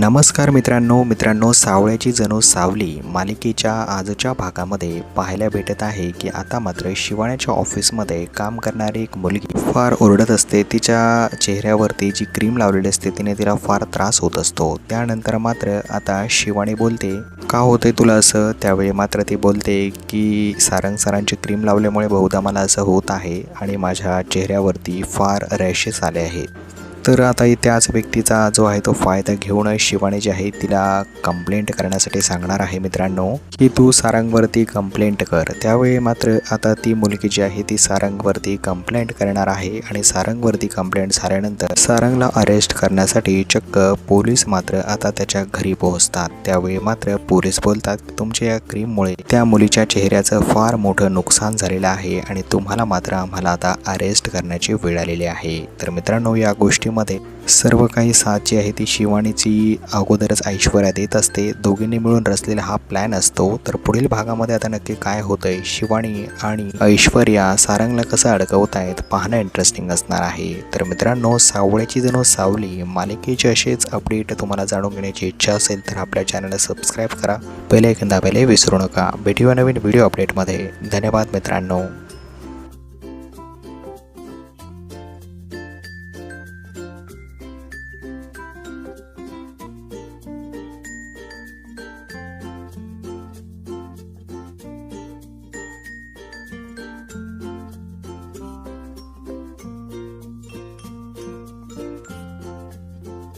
नमस्कार मित्रांनो मित्रांनो सावळ्याची जणू सावली मालिकेच्या आजच्या भागामध्ये पाहायला भेटत आहे की आता मात्र शिवाण्याच्या ऑफिसमध्ये काम करणारी एक मुलगी फार ओरडत असते. तिच्या चेहऱ्यावरती जी क्रीम लावलेली असते तिने तिला फार त्रास होत असतो. त्यानंतर मात्र आता शिवाणी बोलते का होते तुला असं? त्यावेळी मात्र ती बोलते की सारंग सरांची क्रीम लावल्यामुळे बहुधा मला असं होत आहे आणि माझ्या चेहऱ्यावरती फार रॅशेस आले आहेत. तर आता त्याच व्यक्तीचा जो आहे तो फायदा घेऊन शिवानी जी आहे तिला कंप्लेंट करण्यासाठी सांगणार आहे मित्रांनो की तू सारंगवरती कंप्लेंट कर. त्यावेळी मात्र आता ती मुलगी जी आहे ती सारंगवरती कंप्लेंट करणार आहे आणि सारंगवरती कंप्लेंट झाल्यानंतर सारंगला अरेस्ट करण्यासाठी चक्क पोलीस मात्र आता त्याच्या घरी पोहोचतात. त्यावेळी मात्र पोलीस बोलतात तुमच्या या क्रीममुळे त्या मुलीच्या चेहऱ्याचं फार मोठं नुकसान झालेलं आहे आणि तुम्हाला मात्र आम्हाला आता अरेस्ट करण्याची वेळ आलेली आहे. तर मित्रांनो या गोष्टीमध्ये सर्व काही साथ जी आहे ती शिवानीची अगोदरच ऐश्वर्या देत असते. दोघींनी मिळून रचलेला हा प्लॅन असतो. तर पुढील भागामध्ये आता नक्की काय होतंय? शिवानी आणि ऐश्वर्या सारंगला कसं अडकवत आहेत पाहणं इंटरेस्टिंग असणार आहे. तर मित्रांनो सावळ्याची जणू सावली मालिकेचे असेच अपडेट तुम्हाला जाणून घेण्याची इच्छा असेल तर आपल्या चॅनलला सबस्क्राईब करा. पहिले एकदा दाबायला विसरू नका. भेटूया नवीन व्हिडिओ अपडेटमध्ये धन्यवाद मित्रांनो.